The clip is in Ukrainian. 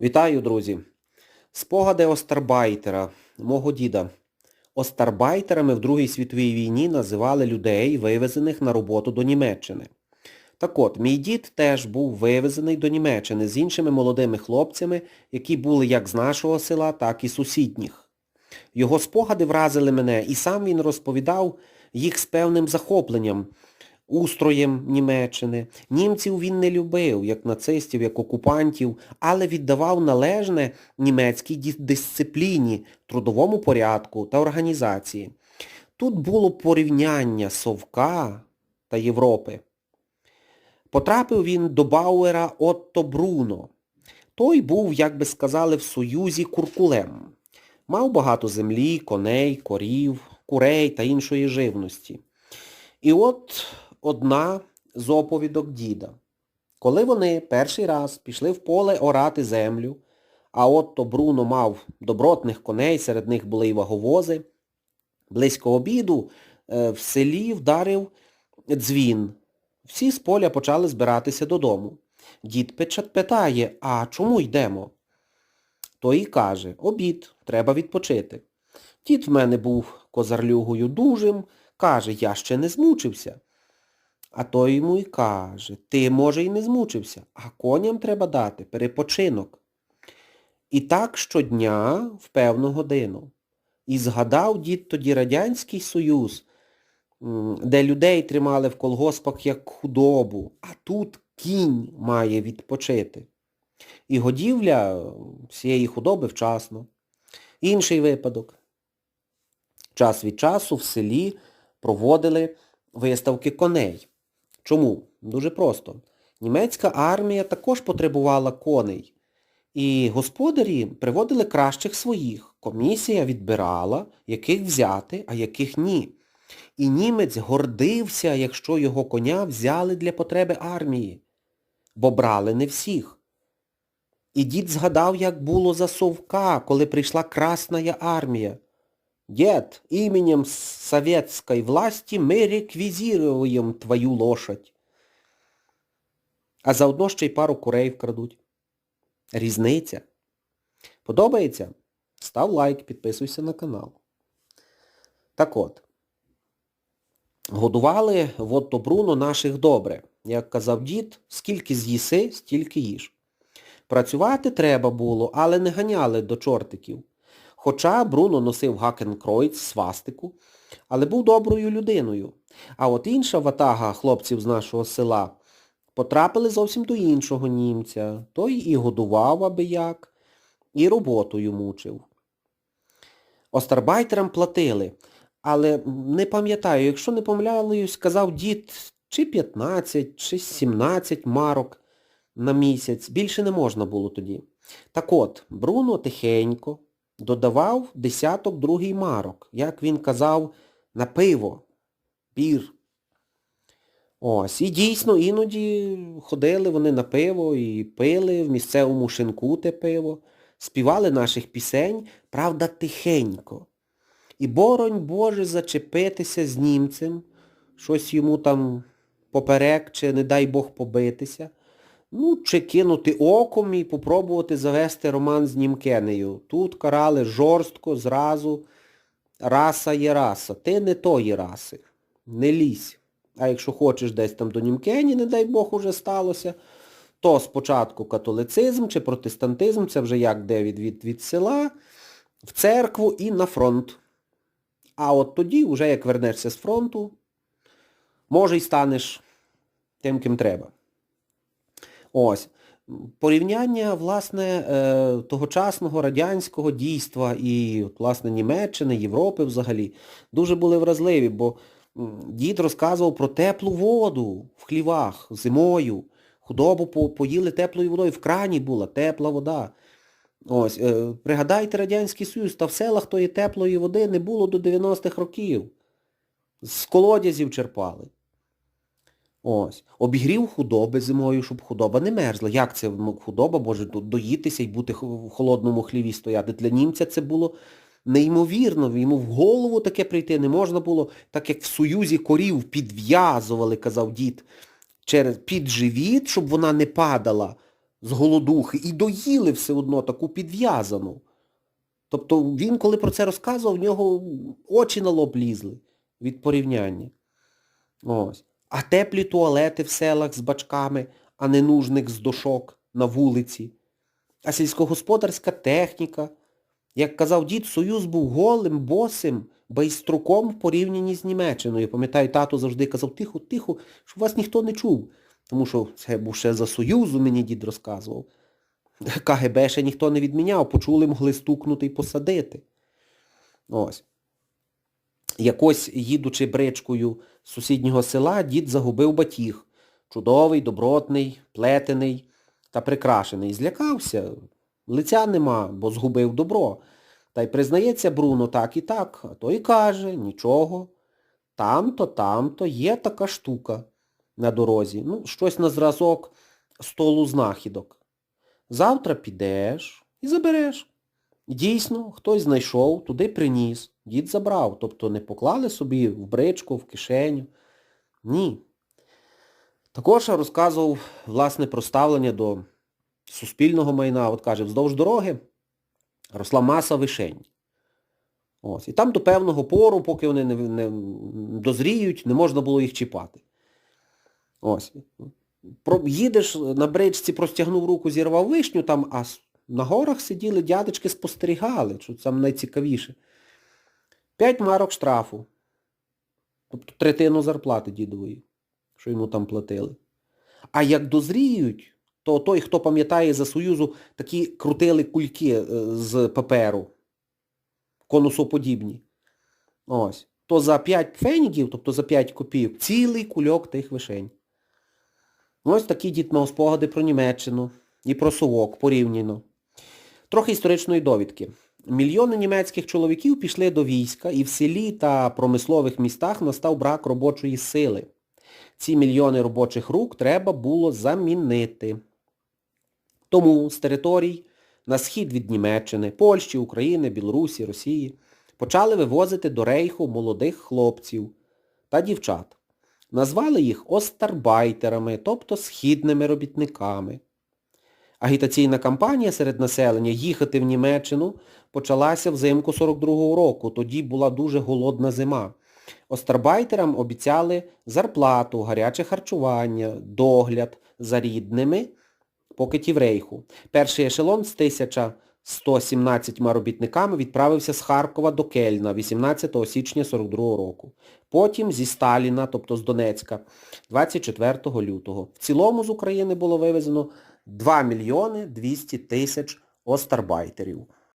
Вітаю, друзі! Спогади Остарбайтера, мого діда. Остарбайтерами в Другій світовій війні називали людей, вивезених на роботу до Німеччини. Так от, мій дід теж був вивезений до Німеччини з іншими молодими хлопцями, які були як з нашого села, так і сусідніх. Його спогади вразили мене, і сам він розповідав їх з певним захопленням, устроєм Німеччини. Німців він не любив, як нацистів, як окупантів, але віддавав належне німецькій дисципліні, трудовому порядку та організації. Тут було порівняння Совка та Європи. Потрапив він до Бауера Отто Бруно. Той був, як би сказали, в Союзі куркулем. Мав багато землі, коней, корів, курей та іншої живності. І от одна з оповідок діда. Коли вони перший раз пішли в поле орати землю, а отто Бруно мав добротних коней, серед них були й ваговози, близько обіду е, в селі вдарив дзвін. Всі з поля почали збиратися додому. Дід печат питає, а чому йдемо? Той і каже, обід, треба відпочити. Дід в мене був козарлюгою дужим, каже, я ще не змучився. А той йому й каже, ти, може, й не змучився, а коням треба дати перепочинок. І так щодня в певну годину. І згадав дід тоді Радянський Союз, де людей тримали в колгоспах як худобу, а тут кінь має відпочити. І годівля всієї худоби вчасно. Інший випадок. Час від часу в селі проводили виставки коней. Чому? Дуже просто. Німецька армія також потребувала коней. І господарі приводили кращих своїх. Комісія відбирала, яких взяти, а яких ні. І німець гордився, якщо його коня взяли для потреби армії. Бо брали не всіх. І дід згадав, як було за Совка, коли прийшла Красная армія. Дед, именем советской власти мы реквизируем твою лошадь. А заодно ще й пару курей вкрадуть. Різниця. Подобається? Став лайк, підписуйся на канал. Так от. Годували в Отто Бруно наших добре. Як казав дід, скільки з'їси, стільки їж. Працювати треба було, але не ганяли до чортиків. Хоча Бруно носив Гакенкройц, свастику, але був доброю людиною. А от інша ватага хлопців з нашого села потрапили зовсім до іншого німця. Той і годував аби як, і роботою мучив. Остарбайтерам платили, але не пам'ятаю, якщо не помиляюсь, сказав дід, чи 15, чи 17 марок на місяць. Більше не можна було тоді. Так от, Бруно тихенько додавав десяток другий марок, як він казав, на пиво, бір. Ось, і дійсно іноді ходили вони на пиво і пили в місцевому шинку те пиво, співали наших пісень, правда, тихенько. І боронь Боже зачепитися з німцем, щось йому там поперек, чи не дай Бог побитися. Ну, чи кинути оком і попробувати завести роман з німкенею. Тут карали жорстко, зразу. Раса є раса. Ти не тої раси. Не лізь. А якщо хочеш десь там до німкені, не дай Бог уже сталося, то спочатку католицизм чи протестантизм, це вже як де від, від, від села, в церкву і на фронт. А от тоді, вже як вернешся з фронту, може й станеш тим, ким треба. Ось. Порівняння, власне, е, тогочасного радянського дійства і, власне, Німеччини, Європи взагалі, дуже були вразливі, бо дід розказував про теплу воду в хлівах зимою. Худобу поїли теплою водою, в крані була тепла вода. Ось, е, пригадайте Радянський Союз, та в селах тої теплої води не було до 90-х років. З колодязів черпали. Ось. Обігрів худоби зимою, щоб худоба не мерзла. Як це худоба може доїтися і бути в холодному хліві стояти? Для німця це було неймовірно. Йому в голову таке прийти не можна було, так як в Союзі корів підв'язували, казав дід, через під живіт, щоб вона не падала з голодухи і доїли все одно таку підв'язану. Тобто він, коли про це розказував, в нього очі на лоб лізли від порівняння. Ось. А теплі туалети в селах з бачками, а не нужник з дошок на вулиці. А сільськогосподарська техніка. Як казав дід, Союз був голим, босим, байструком в порівнянні з Німеччиною. Пам'ятаю, тато завжди казав, тихо, тихо, щоб вас ніхто не чув. Тому що це був ще за Союзу, мені дід розказував. КГБ ще ніхто не відміняв, почули, могли стукнути і посадити. Ось. Якось, їдучи бричкою з сусіднього села, дід загубив батіг. Чудовий, добротний, плетений та прикрашений. Злякався. Лиця нема, бо згубив добро. Та й признається Бруно так і так, а то й каже, нічого. Там-то, там-то є така штука на дорозі. Ну, щось на зразок столу знахідок. Завтра підеш і забереш. Дійсно, хтось знайшов, туди приніс, дід забрав. Тобто не поклали собі в бричку, в кишеню. Ні. Також розказував, власне, про ставлення до суспільного майна. От каже, вздовж дороги росла маса вишень. Ось. І там до певного пору, поки вони не, не дозріють, не можна було їх чіпати. Ось. Про, їдеш на бричці, простягнув руку, зірвав вишню, там, а на горах сиділи дядечки, спостерігали, що там найцікавіше. П'ять марок штрафу. Тобто третину зарплати дідової, що йому там платили. А як дозріють, то той, хто пам'ятає за Союзу, такі крутили кульки е, з паперу, конусоподібні. Ось. То за 5 фенігів, тобто за 5 копійок, цілий кульок тих вишень. Ось такі дід мав спогади про Німеччину і про совок порівняно. Трохи історичної довідки. Мільйони німецьких чоловіків пішли до війська, і в селі та промислових містах настав брак робочої сили. Ці мільйони робочих рук треба було замінити. Тому з територій на схід від Німеччини, Польщі, України, Білорусі, Росії почали вивозити до рейху молодих хлопців та дівчат. Назвали їх остарбайтерами, тобто східними робітниками. Агітаційна кампанія серед населення їхати в Німеччину почалася взимку 42-го року. Тоді була дуже голодна зима. Остарбайтерам обіцяли зарплату, гаряче харчування, догляд за рідними, поки ті рейху. Перший ешелон з 1117 робітниками відправився з Харкова до Кельна 18 січня 42 року. Потім зі Сталіна, тобто з Донецька, 24 лютого. В цілому з України було вивезено 2 мільйони 200 тисяч остарбайтерів.